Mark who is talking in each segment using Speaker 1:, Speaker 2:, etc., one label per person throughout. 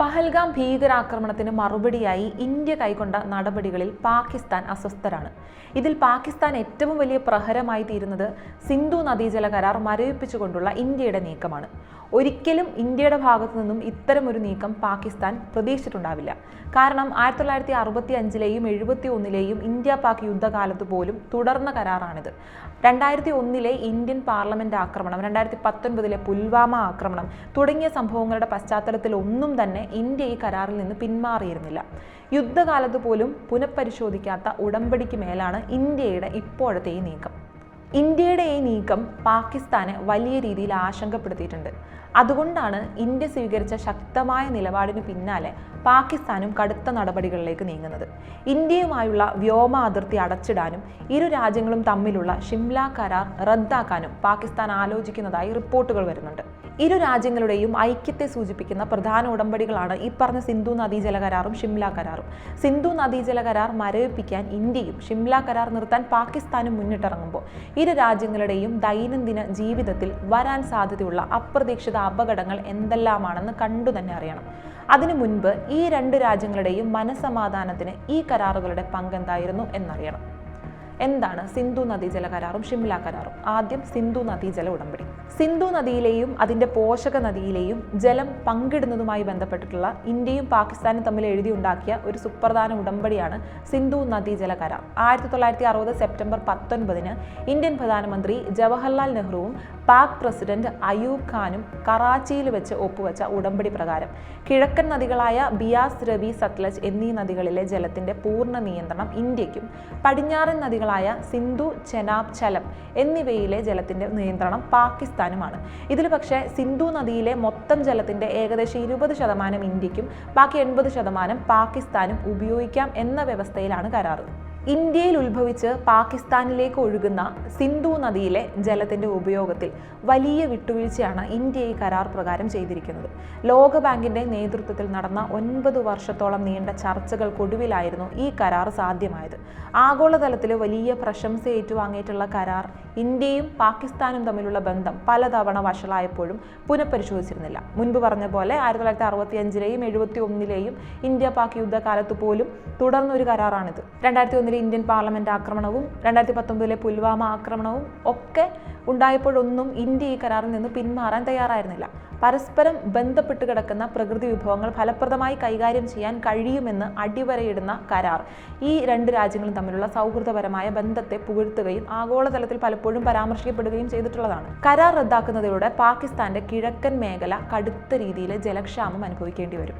Speaker 1: പഹൽഗാം ഭീകരാക്രമണത്തിന് മറുപടിയായി ഇന്ത്യ കൈക്കൊണ്ട നടപടികളിൽ പാകിസ്ഥാൻ അസ്വസ്ഥരാണ്. ഇതിൽ പാകിസ്ഥാൻ ഏറ്റവും വലിയ പ്രഹരമായി തീരുന്നത് സിന്ധു നദീജല കരാർ മരവിപ്പിച്ചുകൊണ്ടുള്ള ഇന്ത്യയുടെ നീക്കമാണ്. ഒരിക്കലും ഇന്ത്യയുടെ ഭാഗത്തു നിന്നും ഇത്തരമൊരു നീക്കം പാകിസ്ഥാൻ പ്രതീക്ഷിച്ചിട്ടുണ്ടാവില്ല. കാരണം ആയിരത്തി തൊള്ളായിരത്തി അറുപത്തി അഞ്ചിലെയും എഴുപത്തി ഒന്നിലെയും ഇന്ത്യ പാക് യുദ്ധകാലത്ത് പോലും തുടർന്ന കരാറാണിത്. രണ്ടായിരത്തി ഒന്നിലെ ഇന്ത്യൻ പാർലമെന്റ് ആക്രമണം രണ്ടായിരത്തി പത്തൊൻപതിലെ പുൽവാമ ആക്രമണം തുടങ്ങിയ സംഭവങ്ങളുടെ പശ്ചാത്തലത്തിൽ ഒന്നും തന്നെ ഇന്ത്യ ഈ കരാറിൽ നിന്ന് പിന്മാറിയിരുന്നില്ല. യുദ്ധകാലത്ത് പോലും പുനഃപരിശോധിക്കാത്ത ഉടമ്പടിക്ക് മേലാണ് ഇന്ത്യയുടെ ഇപ്പോഴത്തെ ഈ നീക്കം. ഇന്ത്യയുടെ ഈ നീക്കം പാകിസ്ഥാനെ വലിയ രീതിയിൽ ആശങ്കപ്പെടുത്തിയിട്ടുണ്ട്. അതുകൊണ്ടാണ് ഇന്ത്യ സ്വീകരിച്ച ശക്തമായ നിലപാടിന് പിന്നാലെ പാകിസ്ഥാനും കടുത്ത നടപടികളിലേക്ക് നീങ്ങുന്നത്. ഇന്ത്യയുമായുള്ള വ്യോമ അതിർത്തി അടച്ചിടാനും ഇരു രാജ്യങ്ങളും തമ്മിലുള്ള ഷിംല കരാർ റദ്ദാക്കാനും പാകിസ്ഥാൻ ആലോചിക്കുന്നതായി റിപ്പോർട്ടുകൾ വരുന്നുണ്ട്. ഇരു രാജ്യങ്ങളുടെയും ഐക്യത്തെ സൂചിപ്പിക്കുന്ന പ്രധാന ഉടമ്പടികളാണ് ഈ പറഞ്ഞ സിന്ധു നദീജല കരാറും ഷിംല കരാറും. സിന്ധു നദീജല കരാർ മരവിപ്പിക്കാൻ ഇന്ത്യയും ഷിംല കരാർ നിർത്താൻ പാകിസ്ഥാനും മുന്നിട്ടിറങ്ങുമ്പോൾ ഇരു രാജ്യങ്ങളുടെയും ദൈനംദിന ജീവിതത്തിൽ വരാൻ സാധ്യതയുള്ള അപ്രതീക്ഷിത അപകടങ്ങൾ എന്തെല്ലാമാണെന്ന് കണ്ടു തന്നെ അറിയണം. അതിനു മുൻപ് ഈ രണ്ട് രാജ്യങ്ങളുടെയും മനസമാധാനത്തിന് ഈ കരാറുകളുടെ പങ്കെന്തായിരുന്നു എന്നറിയണം. എന്താണ് സിന്ധു നദീജല കരാറും ഷിംല കരാറും? ആദ്യം സിന്ധു നദീജല ഉടമ്പടി. സിന്ധു നദിയിലെയും അതിന്റെ പോഷക നദിയിലെയും ജലം പങ്കിടുന്നതുമായി ബന്ധപ്പെട്ടിട്ടുള്ള ഇന്ത്യയും പാകിസ്ഥാനും തമ്മിൽ എഴുതിയുണ്ടാക്കിയ ഒരു സുപ്രധാന ഉടമ്പടിയാണ് സിന്ധു നദീജല കരാർ. ആയിരത്തി തൊള്ളായിരത്തി അറുപത് സെപ്റ്റംബർ പത്തൊൻപതിന് ഇന്ത്യൻ പ്രധാനമന്ത്രി ജവഹർലാൽ നെഹ്റുവും പാക് പ്രസിഡന്റ് അയൂബ് ഖാനും കറാച്ചിയിൽ വെച്ച് ഒപ്പുവെച്ച ഉടമ്പടി പ്രകാരം കിഴക്കൻ നദികളായ ബിയാസ് രവി സത്ലജ് എന്നീ നദികളിലെ ജലത്തിന്റെ പൂർണ നിയന്ത്രണം ഇന്ത്യക്കും പടിഞ്ഞാറൻ നദികളായ സിന്ധു ചെനാബ് ചലം എന്നിവയിലെ ജലത്തിന്റെ നിയന്ത്രണം പാകിസ്ഥാനുമാണ്. ഇതിൽ പക്ഷേ സിന്ധു നദിയിലെ മൊത്തം ജലത്തിന്റെ ഏകദേശം ഇരുപത് ശതമാനം ഇന്ത്യക്കും ബാക്കി എൺപത് ശതമാനം പാകിസ്ഥാനും ഉപയോഗിക്കാം എന്ന വ്യവസ്ഥയിലാണ് കരാറ്. ഇന്ത്യയിൽ ഉത്ഭവിച്ച് പാകിസ്ഥാനിലേക്ക് ഒഴുകുന്ന സിന്ധു നദിയിലെ ജലത്തിന്റെ ഉപയോഗത്തിൽ വലിയ വിട്ടുവീഴ്ചയാണ് ഇന്ത്യ ഈ കരാർ പ്രകാരം ചെയ്തിരിക്കുന്നത്. ലോകബാങ്കിന്റെ നേതൃത്വത്തിൽ നടന്ന ഒൻപത് വർഷത്തോളം നീണ്ട ചർച്ചകൾക്കൊടുവിലായിരുന്നു ഈ കരാർ സാധ്യമായത്. ആഗോളതലത്തിൽ വലിയ പ്രശംസ ഏറ്റുവാങ്ങിയിട്ടുള്ള കരാർ ഇന്ത്യയും പാകിസ്ഥാനും തമ്മിലുള്ള ബന്ധം പലതവണ വഷളായപ്പോഴും പുനഃപരിശോധിച്ചിരുന്നില്ല. മുൻപ് പറഞ്ഞ പോലെ ആയിരത്തി തൊള്ളായിരത്തി അറുപത്തി അഞ്ചിലെയും എഴുപത്തി ഒന്നിലെയും ഇന്ത്യ പാക് യുദ്ധകാലത്ത് പോലും തുടർന്ന ഒരു കരാറാണിത്. രണ്ടായിരത്തി ഒന്നിലെ ഇന്ത്യൻ പാർലമെന്റ് ആക്രമണവും രണ്ടായിരത്തി പത്തൊമ്പതിലെ പുൽവാമ ആക്രമണവും ഒക്കെ ഉണ്ടായപ്പോഴൊന്നും ഇന്ത്യ ഈ കരാറിൽ നിന്ന് പിന്മാറാൻ തയ്യാറായിരുന്നില്ല. പരസ്പരം ബന്ധപ്പെട്ട് കിടക്കുന്ന പ്രകൃതി വിഭവങ്ങൾ ഫലപ്രദമായി കൈകാര്യം ചെയ്യാൻ കഴിയുമെന്ന് അടിവരയിടുന്ന കരാർ. ഈ രണ്ട് രാജ്യങ്ങളും തമ്മിലുള്ള സൗഹൃദപരമായ ബന്ധത്തെ പുകഴ്ത്തുകയും ആഗോളതലത്തിൽ പലപ്പോഴും പരാമർശിക്കപ്പെടുകയും ചെയ്തിട്ടുള്ളതാണ്. കരാർ റദ്ദാക്കുന്നതിലൂടെ പാകിസ്ഥാന്റെ കിഴക്കൻ മേഖല കടുത്ത രീതിയിൽ ജലക്ഷാമം അനുഭവിക്കേണ്ടി വരും.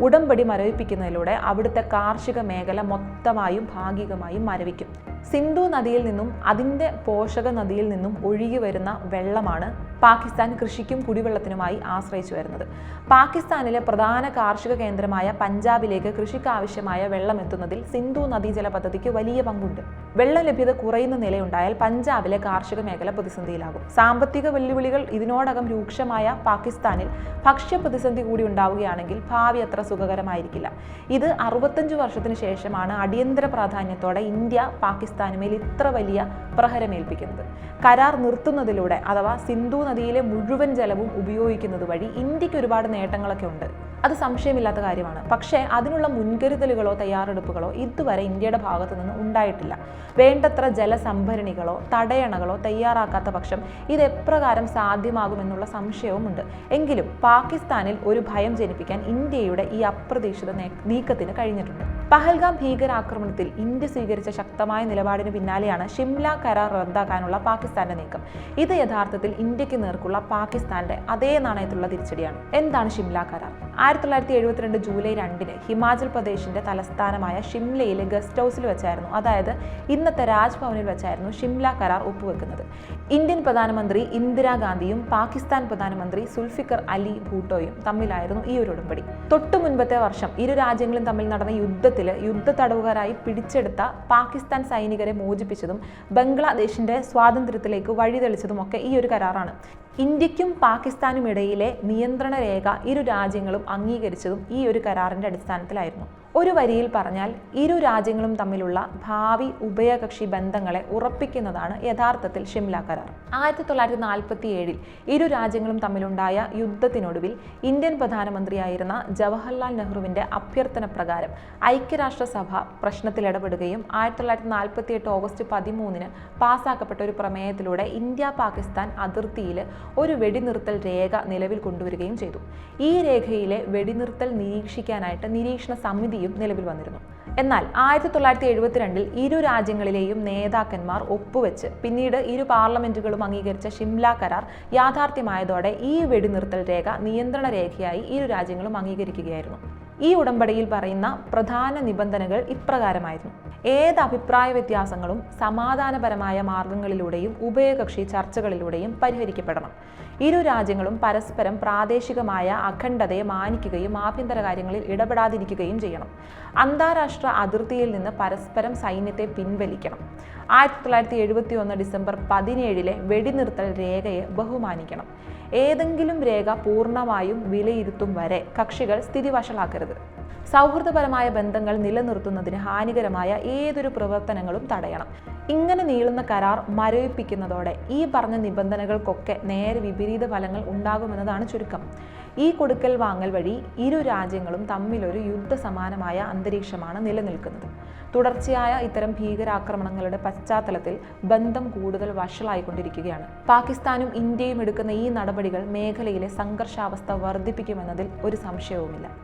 Speaker 1: ഉടമ്പടി മരവിപ്പിക്കുന്നതിലൂടെ അവിടുത്തെ കാർഷിക മേഖല മൊത്തമായും ഭാഗികമായും മരവിക്കും. സിന്ധു നദിയിൽ നിന്നും അതിന്റെ പോഷക നദിയിൽ നിന്നും ഒഴുകി വരുന്ന വെള്ളമാണ് പാകിസ്ഥാൻ കൃഷിക്കും കുടിവെള്ളത്തിനുമായി ആശ്രയിച്ചു വരുന്നത്. പാകിസ്ഥാനിലെ പ്രധാന കാർഷിക കേന്ദ്രമായ പഞ്ചാബിലേക്ക് കൃഷിക്കാവശ്യമായ വെള്ളം എത്തുന്നതിൽ സിന്ധു നദീജല പദ്ധതിക്ക് വലിയ പങ്കുണ്ട്. വെള്ളം ലഭ്യത കുറയുന്ന നിലയുണ്ടായാൽ പഞ്ചാബിലെ കാർഷിക മേഖല പ്രതിസന്ധിയിലാകും. സാമ്പത്തിക വെല്ലുവിളികൾ ഇതിനോടകം രൂക്ഷമായ പാകിസ്ഥാനിൽ ഭക്ഷ്യ പ്രതിസന്ധി കൂടി ഉണ്ടാവുകയാണെങ്കിൽ ഭാവി അത്ര സുഖകരമായിരിക്കില്ല. ഇത് അറുപത്തഞ്ച് വർഷത്തിന് ശേഷമാണ് അടിയന്തര പ്രാധാന്യത്തോടെ ഇന്ത്യ പാകിസ്ഥാനുമേൽ ഇത്ര വലിയ പ്രഹരമേൽപ്പിക്കുന്നത്. കരാർ നിർത്തുന്നതിലൂടെ അഥവാ സിന്ധു നദിയിലെ മുഴുവൻ ജലവും ഉപയോഗിക്കുന്നത് വഴി ഇന്ത്യയ്ക്ക് ഒരുപാട് നേട്ടങ്ങളൊക്കെ ഉണ്ട്. അത് സംശയമില്ലാത്ത കാര്യമാണ്. പക്ഷേ അതിനുള്ള മുൻകരുതലുകളോ തയ്യാറെടുപ്പുകളോ ഇതുവരെ ഇന്ത്യയുടെ ഭാഗത്തു നിന്ന് ഉണ്ടായിട്ടില്ല. വേണ്ടത്ര ജലസംഭരണികളോ തടയണകളോ തയ്യാറാക്കാത്ത പക്ഷം ഇത് എപ്രകാരം സാധ്യമാകുമെന്നുള്ള സംശയവുമുണ്ട് എങ്കിലും പാകിസ്ഥാനിൽ ഒരു ഭയം ജനിപ്പിക്കാൻ ഇന്ത്യയുടെ ഈ അപ്രതീക്ഷിത നീക്കത്തിന് കഴിഞ്ഞിട്ടുണ്ട്. പഹൽഗാം ഭീകരാക്രമണത്തിൽ ഇന്ത്യ സ്വീകരിച്ച ശക്തമായ നിലപാടിന് പിന്നാലെയാണ് ഷിംല കരാർ റദ്ദാക്കാനുള്ള പാകിസ്ഥാന്റെ നീക്കം. ഇത് യഥാർത്ഥത്തിൽ ഇന്ത്യയ്ക്ക് നേർക്കുള്ള പാകിസ്ഥാന്റെ അതേ നാണയത്തിലുള്ള തിരിച്ചടിയാണ്. എന്താണ് ഷിംല കരാർ? ആയിരത്തി തൊള്ളായിരത്തി എഴുപത്തിരണ്ട് ജൂലൈ രണ്ടിന് ഹിമാചൽ പ്രദേശിന്റെ തലസ്ഥാനമായ ഷിംലയിലെ ഗസ്റ്റ് ഹൗസിൽ വെച്ചായിരുന്നു അതായത് ഇന്നത്തെ രാജ്ഭവനിൽ വെച്ചായിരുന്നു ഷിംല കരാർ ഒപ്പുവെക്കുന്നത്. ഇന്ത്യൻ പ്രധാനമന്ത്രി ഇന്ദിരാഗാന്ധിയും പാകിസ്ഥാൻ പ്രധാനമന്ത്രി സുൽഫിക്കർ അലി ഭൂട്ടോയും തമ്മിലായിരുന്നു ഈ ഒരു ഉടമ്പടി. തൊട്ടു മുൻപത്തെ വർഷം ഇരു രാജ്യങ്ങളും തമ്മിൽ നടന്ന യുദ്ധത്തിൽ യുദ്ധ തടവുകാരായി പിടിച്ചെടുത്ത പാകിസ്ഥാൻ സൈനികരെ മോചിപ്പിച്ചതും ബംഗ്ലാദേശിന്റെ സ്വാതന്ത്ര്യത്തിലേക്ക് വഴിതെളിച്ചതുമൊക്കെ ഈ ഒരു കരാറാണ്. ഇന്ത്യക്കും പാകിസ്ഥാനും ഇടയിലെ നിയന്ത്രണ രേഖ ഇരു രാജ്യങ്ങളും അംഗീകരിച്ചതും ഈ ഒരു കരാറിന്റെ അടിസ്ഥാനത്തിലായിരുന്നു. ഒരു വരിയിൽ പറഞ്ഞാൽ ഇരു രാജ്യങ്ങളും തമ്മിലുള്ള ഭാവി ഉഭയകക്ഷി ബന്ധങ്ങളെ ഉറപ്പിക്കുന്നതാണ് യഥാർത്ഥത്തിൽ ഷിംല കരാർ. ആയിരത്തി തൊള്ളായിരത്തി നാൽപ്പത്തി ഏഴിൽ ഇരു രാജ്യങ്ങളും തമ്മിലുണ്ടായ യുദ്ധത്തിനൊടുവിൽ ഇന്ത്യൻ പ്രധാനമന്ത്രിയായിരുന്ന ജവഹർലാൽ നെഹ്റുവിന്റെ അഭ്യർത്ഥന പ്രകാരം ഐക്യരാഷ്ട്രസഭ പ്രശ്നത്തിൽ ഇടപെടുകയും ആയിരത്തി തൊള്ളായിരത്തി നാൽപ്പത്തി എട്ട് ഓഗസ്റ്റ് പതിമൂന്നിന് പാസ്സാക്കപ്പെട്ട ഒരു പ്രമേയത്തിലൂടെ ഇന്ത്യ പാകിസ്ഥാൻ അതിർത്തിയിൽ ഒരു വെടിനിർത്തൽ രേഖ നിലവിൽ കൊണ്ടുവരികയും ചെയ്തു. ഈ രേഖയിലെ വെടിനിർത്തൽ നിരീക്ഷിക്കാനായിട്ട് നിരീക്ഷണ സമിതിയും നിലവിൽ വന്നിരുന്നു. എന്നാൽ ആയിരത്തി തൊള്ളായിരത്തി എഴുപത്തിരണ്ടിൽ ഇരു രാജ്യങ്ങളിലെയും നേതാക്കന്മാർ ഒപ്പുവെച്ച് പിന്നീട് ഇരു പാർലമെന്റുകളും അംഗീകരിച്ച ഷിംല കരാർ യാഥാർത്ഥ്യമായതോടെ ഈ വെടിനിർത്തൽ രേഖ നിയന്ത്രണ രേഖയായി ഇരു രാജ്യങ്ങളും അംഗീകരിക്കുകയായിരുന്നു. ഈ ഉടമ്പടിയിൽ പറയുന്ന പ്രധാന നിബന്ധനകൾ ഇപ്രകാരമായിരുന്നു. ഏത് അഭിപ്രായ വ്യത്യാസങ്ങളും സമാധാനപരമായ മാർഗങ്ങളിലൂടെയും ഉഭയകക്ഷി ചർച്ചകളിലൂടെയും പരിഹരിക്കപ്പെടണം. ഇരു രാജ്യങ്ങളും പരസ്പരം പ്രാദേശികമായ അഖണ്ഡതയെ മാനിക്കുകയും ആഭ്യന്തര കാര്യങ്ങളിൽ ഇടപെടാതിരിക്കുകയും ചെയ്യണം. അന്താരാഷ്ട്ര അതിർത്തിയിൽ നിന്ന് പരസ്പരം സൈന്യത്തെ പിൻവലിക്കണം. ആയിരത്തി തൊള്ളായിരത്തി എഴുപത്തി ഒന്ന് ഡിസംബർ പതിനേഴിലെ വെടിനിർത്തൽ രേഖയെ ബഹുമാനിക്കണം. ഏതെങ്കിലും രേഖ പൂർണമായും വിലയിരുത്തും വരെ കക്ഷികൾ സ്ഥിതി വഷളാക്കരുത് സൗഹൃദപരമായ ബന്ധങ്ങൾ നിലനിർത്തുന്നതിന് ഹാനികരമായ ഏതൊരു പ്രവർത്തനങ്ങളും തടയണം. ഇങ്ങനെ നീളുന്ന കരാർ മരവിപ്പിക്കുന്നതോടെ ഈ പറഞ്ഞ നിബന്ധനകൾക്കൊക്കെ നേരെ വിപരീത ഫലങ്ങൾ ഉണ്ടാകുമെന്നതാണ് ചുരുക്കം. ഈ കൊടുക്കൽ വാങ്ങൽ വഴി ഇരു രാജ്യങ്ങളും തമ്മിലൊരു യുദ്ധസമാനമായ അന്തരീക്ഷമാണ് നിലനിൽക്കുന്നത്. തുടർച്ചയായ ഇത്തരം ഭീകരാക്രമണങ്ങളുടെ പശ്ചാത്തലത്തിൽ ബന്ധം കൂടുതൽ വഷളായിക്കൊണ്ടിരിക്കുകയാണ്. പാകിസ്ഥാനും ഇന്ത്യയും എടുക്കുന്ന ഈ നടപടികൾ മേഖലയിലെ സംഘർഷാവസ്ഥ വർദ്ധിപ്പിക്കുമെന്നതിൽ ഒരു സംശയവുമില്ല.